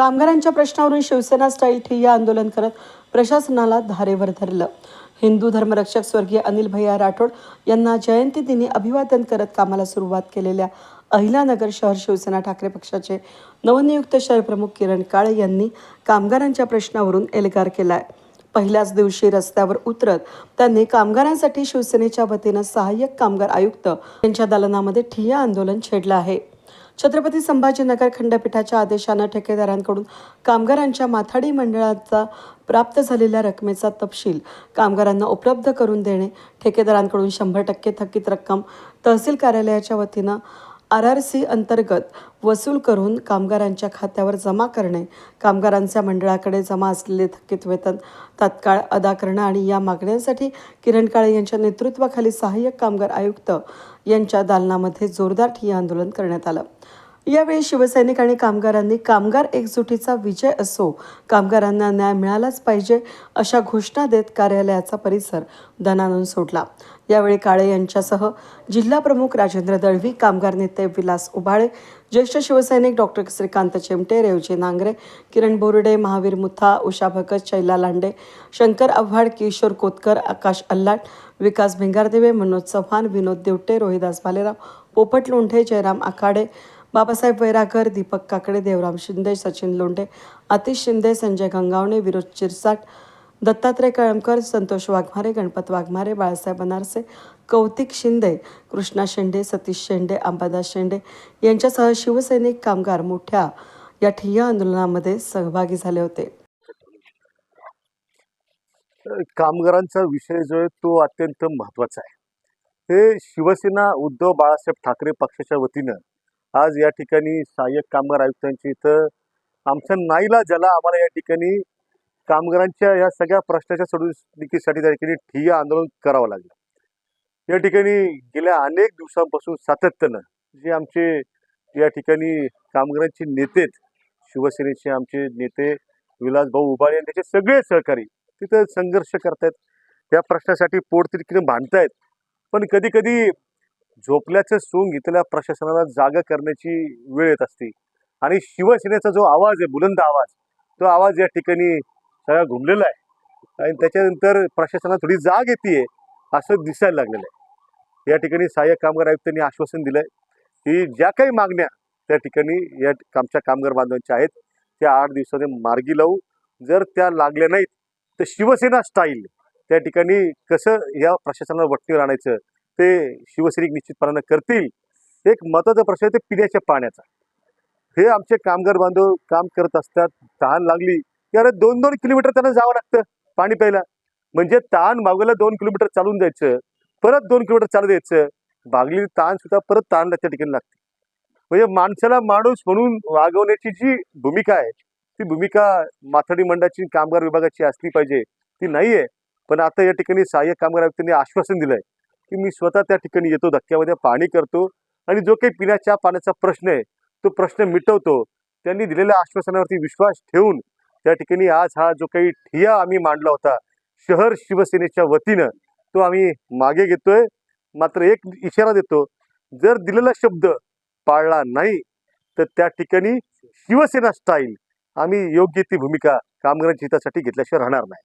कामगारांच्या प्रश्नावरून शिवसेना स्टाईल ठिय्या आंदोलन करत प्रशासनाला धारेवर धरलं. हिंदू धर्मरक्षक स्वर्गीय अनिल भैया राठोड यांना जयंती दिनी अभिवादन करत कामाला सुरुवात केलेल्या अहिलानगर शहर शिवसेना ठाकरे पक्षाचे नवनियुक्त शहरप्रमुख किरण काळे यांनी कामगारांच्या प्रश्नावरून एल्गार केलाय. पहिल्याच दिवशी रस्त्यावर उतरत त्यांनी कामगारांसाठी शिवसेनेच्या वतीनं सहाय्यक कामगार आयुक्त यांच्या दालनामध्ये ठिय्या आंदोलन छेडलं आहे. छत्रपती संभाजीनगर खंडपीठाच्या आदेशानं ठेकेदारांकडून कामगारांच्या माथाडी मंडळाचा प्राप्त झालेल्या रकमेचा तपशील कामगारांना उपलब्ध करून देणे ठेकेदारांकडून शंभर टक्के थकीत रक्कम तहसील कार्यालयाच्या वतीनं आर आर सी अंतर्गत वसूल करून कामगारांच्या खात्यावर जमा करणे कामगारांच्या मंडळाकडे जमा असलेले थकीत वेतन तात्काळ अदा करणं आणि या मागण्यांसाठी किरण काळे यांच्या नेतृत्वाखाली सहाय्यक कामगार आयुक्त यांच्या दालनामध्ये जोरदार ठिय्या आंदोलन करण्यात आलं. यावेळी शिवसैनिक आणि कामगारांनी कामगार एकजुटीचा विजय असो कामगारांना न्याय मिळालाच पाहिजे अशा घोषणा देत कार्यालयाचा परिसर दणानून सोडला. यावेळी काळे यांच्यासह जिल्हा प्रमुख राजेंद्र दळवी कामगार नेते विलास उभाळे ज्येष्ठ शिवसैनिक डॉक्टर श्रीकांत चिमटे रेवजी नांगरे किरण बोर्डे महावीर मुथा उषा भगत शैला लांडे शंकर आव्हाड किशोर कोतकर आकाश अल्लाट विकास भिंगारदेवे मनोज चव्हाण विनोद देवटे रोहिदास भालेराव पोपट लोंढे जयराम आखाडे बाबासाहेब वैरागर दीपक काकडे देवराम शिंदे सचिन लोंढे आतिश शिंदे संजय गंगावणे विरोध चिरसाट दत्तात्रय कळमकर संतोष वाघमारे गणपत वाघमारे बाळासाहेब बनारसे कौतिक शिंदे कृष्णा शेंडे सतीश शेंडे अंबादास शेंडे यांच्यासह शिवसैनिक कामगार मोठ्या या ठिय्या आंदोलनामध्ये सहभागी झाले होते. कामगारांचा विषय जो आहे तो अत्यंत महत्त्वाचा आहे. हे शिवसेना उद्धव बाळासाहेब ठाकरे पक्षाच्या वतीनं आज या ठिकाणी सहाय्यक कामगार आयुक्तांची इथं आमच्या नाईला ज्याला आम्हाला या ठिकाणी कामगारांच्या या सगळ्या प्रश्नाच्या सोडवणुकीसाठी त्या ठिकाणी ठिय्या आंदोलन करावं लागलं. या ठिकाणी गेल्या अनेक दिवसांपासून सातत्यानं जे आमचे या ठिकाणी कामगारांचे नेते शिवसेनेचे आमचे नेते विलास भाऊ उबाळे आणि त्याचे सगळे सहकारी तिथं संघर्ष करतायत. त्या प्रश्नासाठी पोटतिडकीने भांडतायत. पण कधी कधी झोपल्याचं सोंग इथल्या प्रशासनाला जागा करण्याची वेळ येत असते. आणि शिवसेनेचा जो आवाज आहे बुलंद आवाज तो आवाज या ठिकाणी सगळा घुमलेला आहे. आणि त्याच्यानंतर प्रशासनाला थोडी जाग येते असं दिसायला लागलेलं आहे. या ठिकाणी सहाय्यक कामगार आयुक्तांनी आश्वासन दिलंय की ज्या काही मागण्या त्या ठिकाणी या आमच्या कामगार बांधवांच्या आहेत त्या आठ दिवसाने मार्गी लावू. जर त्या लागल्या नाहीत तर शिवसेना स्टाईल त्या ठिकाणी कसं या प्रशासनाला वटणीवर आणायचं? ते शिवसैनिक निश्चितपणानं करतील एक महत्त्वाचा प्रश्न आहे ते पिण्याच्या पाण्याचा. हे आमचे कामगार बांधव काम करत असतात तहान लागली की अरे दोन दोन किलोमीटर त्यांना जावं लागतं पाणी प्यायला. म्हणजे तहान मागवायला दोन किलोमीटर चालून जायचं परत दोन किलोमीटर चालू द्यायचं बागली ताणसुद्धा परत ताणला त्या ठिकाणी लागते. म्हणजे माणसाला माणूस म्हणून वागवण्याची जी भूमिका आहे ती भूमिका माथाडी मंडळाची कामगार विभागाची असली पाहिजे ती नाही आहे पण आता या ठिकाणी सहाय्यक कामगार आयुक्तांनी आश्वासन दिलंय की मी स्वतः त्या ठिकाणी येतो धक्क्यामध्ये पाणी करतो आणि जो काही पिण्याच्या पाण्याचा प्रश्न आहे तो प्रश्न मिटवतो. त्यांनी दिलेल्या आश्वासनावरती विश्वास ठेवून त्या ठिकाणी आज हा जो काही ठिया आम्ही मांडला होता शहर शिवसेनेच्या वतीनं तो आम्ही मागे घेतोय. मात्र एक इशारा देतो जर दिलेला शब्द पाळला नाही तर त्या ठिकाणी शिवसेना स्टाईल आम्ही योग्य ती भूमिका कामगारांच्या हितासाठी घेतल्याशिवाय राहणार नाही.